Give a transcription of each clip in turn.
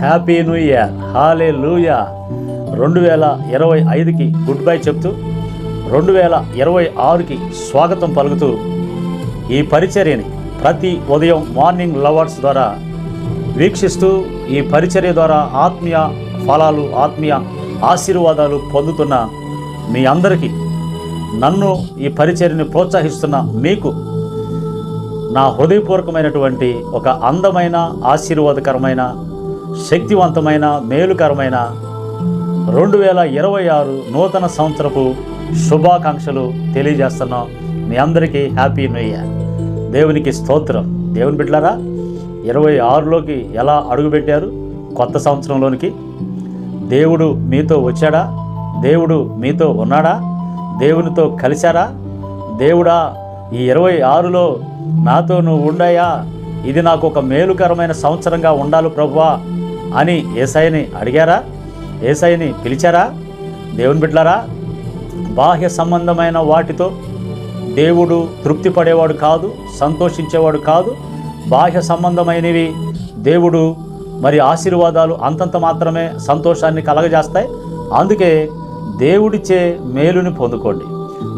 Happy new year. హాలే లూయా రెండు వేల ఇరవై ఐదుకి గుడ్ బై చెప్తూ రెండు వేల ఇరవై ఆరుకి స్వాగతం పలుకుతూ ఈ పరిచర్యని ప్రతి ఉదయం మార్నింగ్ లవర్స్ ద్వారా వీక్షిస్తూ ఈ పరిచర్య ద్వారా ఆత్మీయ ఫలాలు ఆత్మీయ ఆశీర్వాదాలు పొందుతున్న మీ అందరికీ నన్ను ఈ పరిచర్యని ప్రోత్సహిస్తున్న మీకు నా హృదయపూర్వకమైనటువంటి ఒక అందమైన ఆశీర్వాదకరమైన శక్తివంతమైన మేలుకరమైన రెండు వేల ఇరవై ఆరు నూతన సంవత్సరపు శుభాకాంక్షలు తెలియజేస్తున్నాం. మీ అందరికీ హ్యాపీ న్యూ ఇయర్ దేవునికి స్తోత్రం. దేవుని బిడ్డలారా ఇరవై ఆరులోకి ఎలా అడుగుపెట్టారు? కొత్త సంవత్సరంలోనికి. దేవుడు మీతో వచ్చాడా? దేవుడు మీతో ఉన్నాడా? దేవునితో కలిశారా? దేవుడా ఈ ఇరవై ఆరులో నాతో నువ్వు ఉండాయా? ఇది నాకు ఒక మేలుకరమైన సంవత్సరంగా ఉండాలి ప్రభువా అని ఏసైని అడిగారా? ఏసైని పిలిచారా? దేవుని బిడ్డలారా బాహ్య సంబంధమైన వాటితో దేవుడు తృప్తి పడేవాడు కాదు సంతోషించేవాడు కాదు. బాహ్య సంబంధమైనవి దేవుడు మరి ఆశీర్వాదాలు అంతంత మాత్రమే సంతోషాన్ని కలగజేస్తాయి. అందుకే దేవుడిచ్చే మేలుని పొందుకోండి.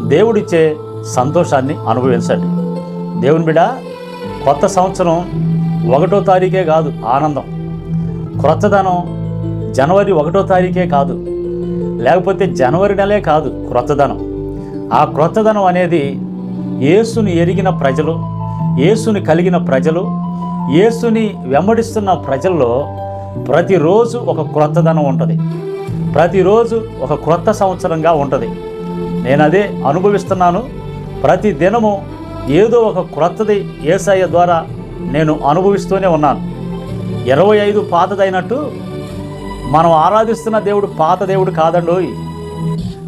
దేవుడిచ్చే సంతోషాన్ని అనుభవించండి. దేవుని బిడ్డ కొత్త సంవత్సరం ఒకటో తారీఖే కాదు ఆనందం. క్రొత్తదనం జనవరి ఒకటో తారీఖే కాదు. లేకపోతే జనవరి నెలే కాదు క్రొత్తదనం. ఆ క్రొత్తదనం అనేది యేసుని ఎరిగిన ప్రజలు యేసుని కలిగిన ప్రజలు యేసుని వెంబడిస్తున్న ప్రజల్లో ప్రతిరోజు ఒక క్రొత్తదనం ఉంటుంది. ప్రతిరోజు ఒక క్రొత్త సంవత్సరంగా ఉంటుంది. నేను అదే అనుభవిస్తున్నాను. ప్రతి దినము ఏదో ఒక క్రొత్తది ఏసయ్య ద్వారా నేను అనుభవిస్తూనే ఉన్నాను. ఇరవై ఐదు పాతదైనట్టు మనం ఆరాధిస్తున్న దేవుడు పాత దేవుడు కాదండు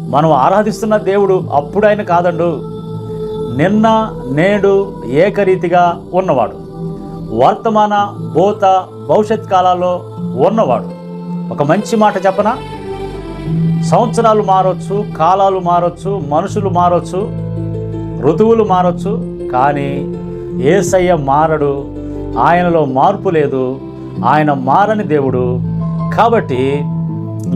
మనం ఆరాధిస్తున్న దేవుడు అప్పుడైన కాదండు. నిన్న నేడు ఏకరీతిగా ఉన్నవాడు. వర్తమాన భూత భవిష్యత్ కాలాల్లో ఉన్నవాడు. ఒక మంచి మాట చెప్పనా? సంవత్సరాలు మారొచ్చు కాలాలు మారొచ్చు మనుషులు మారొచ్చు ఋతువులు మారచ్చు కానీ ఏసయ్య మారడు ఆయనలో మార్పు లేదు ఆయన మారని దేవుడు. కాబట్టి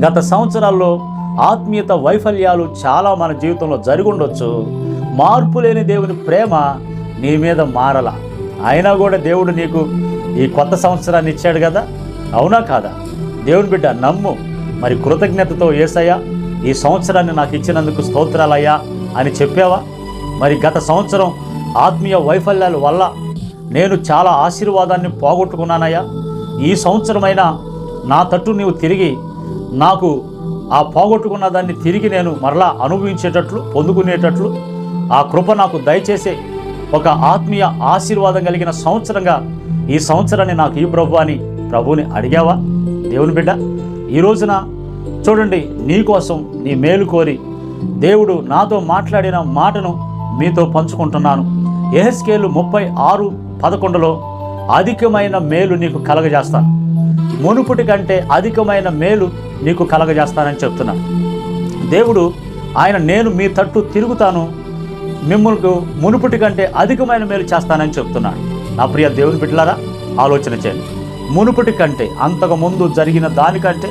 గత సంవత్సరాల్లో ఆత్మీయత వైఫల్యాలు చాలా మన జీవితంలో జరుగుండొచ్చు. మార్పు లేని దేవుని ప్రేమ నీ మీద మారల. అయినా కూడా దేవుడు నీకు ఈ కొత్త సంవత్సరాన్ని ఇచ్చాడు కదా? అవునా కాదా? దేవుని బిడ్డ నమ్ము. మరి కృతజ్ఞతతో ఏసయ్యా ఈ సంవత్సరాన్ని నాకు ఇచ్చినందుకు స్తోత్రాలయ్యా అని చెప్పావా? మరి గత సంవత్సరం ఆత్మీయ వైఫల్యాల వల్ల నేను చాలా ఆశీర్వాదాన్ని పోగొట్టుకున్నానయ్యా. ఈ సంవత్సరమైనా నా తట్టు నీవు తిరిగి నాకు ఆ పోగొట్టుకున్న దాన్ని తిరిగి నేను మరలా అనుభవించేటట్లు పొందుకునేటట్లు ఆ కృప నాకు దయచేసే ఒక ఆత్మీయ ఆశీర్వాదం కలిగిన సంవత్సరంగా ఈ సంవత్సరాన్ని నాకు ఈ ప్రభు అని ప్రభువుని అడిగావా? దేవుని బిడ్డ ఈ రోజున చూడండి నీకోసం నీ మేలు కోరి దేవుడు నాతో మాట్లాడిన మాటను మీతో పంచుకుంటున్నాను. ఎహెస్కేలు ముప్పై ఆరు పదకొండులో అధికమైన మేలు నీకు కలగజేస్తాను. మునుపటి కంటే అధికమైన మేలు నీకు కలగజేస్తానని చెప్తున్నాను దేవుడు ఆయన నేను మీ తట్టు తిరుగుతాను మిమ్మల్ని మునుపటి కంటే అధికమైన మేలు చేస్తానని చెప్తున్నాడు నా ప్రియ దేవుని బిడ్డలారా ఆలోచన చేయండి. మునుపటి కంటే అంతకు ముందు జరిగిన దానికంటే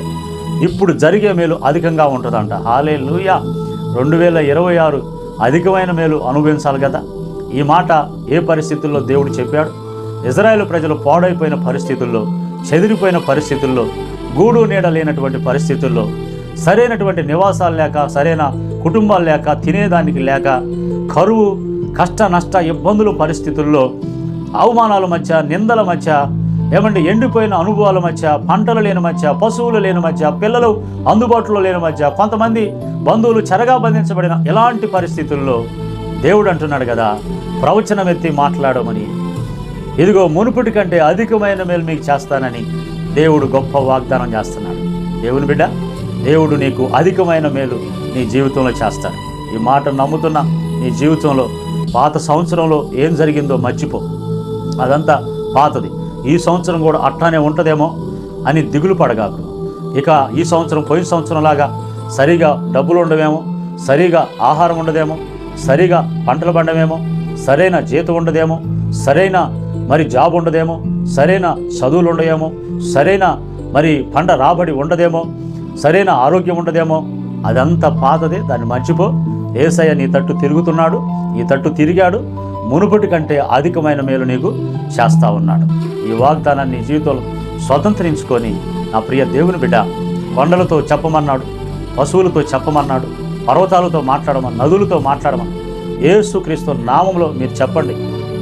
ఇప్పుడు జరిగే మేలు అధికంగా ఉంటుందంట. హాలే లూయా రెండు వేల ఇరవై ఆరు అధికమైన మేలు అనుభవించాలి కదా? ఈ మాట ఏ పరిస్థితుల్లో దేవుడు చెప్పాడు? ఇజ్రాయేల్ ప్రజలు పాడైపోయిన పరిస్థితుల్లో చెదిరిపోయిన పరిస్థితుల్లో గూడు నీడ లేనటువంటి పరిస్థితుల్లో సరైనటువంటి నివాసాలు లేక సరైన కుటుంబాలు లేక తినేదానికి లేక కరువు కష్ట నష్ట ఇబ్బందులు పరిస్థితుల్లో అవమానాల మధ్య నిందల మధ్య ఏమంటే ఎండిపోయిన అనుభవాల మధ్య పంటలు లేని మధ్య పశువులు లేని మధ్య పిల్లలు అందుబాటులో లేని మధ్య కొంతమంది బంధువులు చెరగా బంధించబడిన ఇలాంటి పరిస్థితుల్లో దేవుడు అంటున్నాడు కదా ప్రవచనం ఎత్తి మాట్లాడమని. ఇదిగో మునుపటి కంటే అధికమైన మేలు మీకు చేస్తానని దేవుడు గొప్ప వాగ్దానం చేస్తున్నాడు. దేవుని బిడ్డ దేవుడు నీకు అధికమైన మేలు నీ జీవితంలో చేస్తాడు. ఈ మాట నమ్ముతున్న నీ జీవితంలో పాత సంవత్సరంలో ఏం జరిగిందో మర్చిపో. అదంతా పాతది. ఈ సంవత్సరం కూడా అట్లానే ఉంటుందేమో అని దిగులు పడగాకు. ఇక ఈ సంవత్సరం పోయిన సంవత్సరంలాగా సరిగా డబ్బులు ఉండవేమో సరిగా ఆహారం ఉండదేమో సరిగా పంటలు పండమేమో సరైన జీతం ఉండదేమో సరైన మరి జాబ్ ఉండదేమో సరైన చదువులు ఉండయేమో సరైన మరి పంట రాబడి ఉండదేమో సరైన ఆరోగ్యం ఉండదేమో అదంతా పాతదే దాన్ని మర్చిపో. ఏసయ్య నీ తట్టు తిరుగుతున్నాడు ఈ తట్టు తిరిగాడు మునుపటి కంటే అధికమైన మేలు నీకు చేస్తా ఉన్నాడు. ఈ వాగ్దానాన్ని నీ జీవితంలో స్వతంత్రించుకొని నా ప్రియ దేవుని బిడ్డ కొండలతో చెప్పమన్నాడు పశువులతో చెప్పమన్నాడు పర్వతాలతో మాట్లాడమని నదులతో మాట్లాడమని ఏసుక్రీస్తు నామంలో మీరు చెప్పండి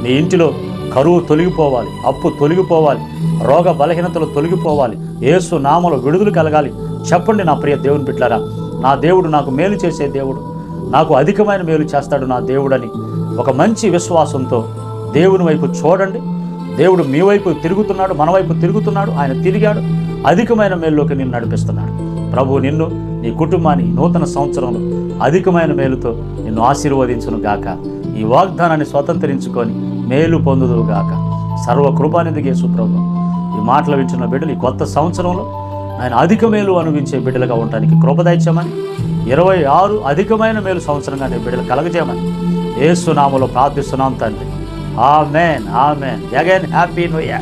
మీ ఇంటిలో కరువు తొలగిపోవాలి అప్పు తొలగిపోవాలి రోగ బలహీనతలు తొలగిపోవాలి ఏసు నామలో విడుదల కలగాలి. చెప్పండి నా ప్రియ దేవుని బిడ్డారా నా దేవుడు నాకు మేలు చేసే దేవుడు నాకు అధికమైన మేలు చేస్తాడు నా దేవుడని ఒక మంచి విశ్వాసంతో దేవుని వైపు చూడండి. దేవుడు మీ వైపు తిరుగుతున్నాడు మన వైపు తిరుగుతున్నాడు ఆయన తిరిగాడు. అధికమైన మేలులోకి నిన్ను నడిపిస్తున్నాడు. ప్రభు నిన్ను నీ కుటుంబాన్ని నూతన సంవత్సరంలో అధికమైన మేలుతో నిన్ను ఆశీర్వదించును గాక. ఈ వాగ్దానాన్ని స్వతంత్రించుకొని మేలు పొందుదువు గాక. సర్వకృపానిధిగే సుప్రభు ఈ మాటలు వింటున్న బిడ్డలు ఈ కొత్త సంవత్సరంలో ఆయన అధిక మేలు అనుభవించే బిడ్డలుగా ఉండడానికి కృపదాయిచ్చామని ఇరవై ఆరు అధికమైన మేలు సంవత్సరంగా నీ బిడ్డలు కలగజేయమని ఏసునామలో ప్రార్థిస్తున్నాం తండ్రి. Amen amen. Again happy new year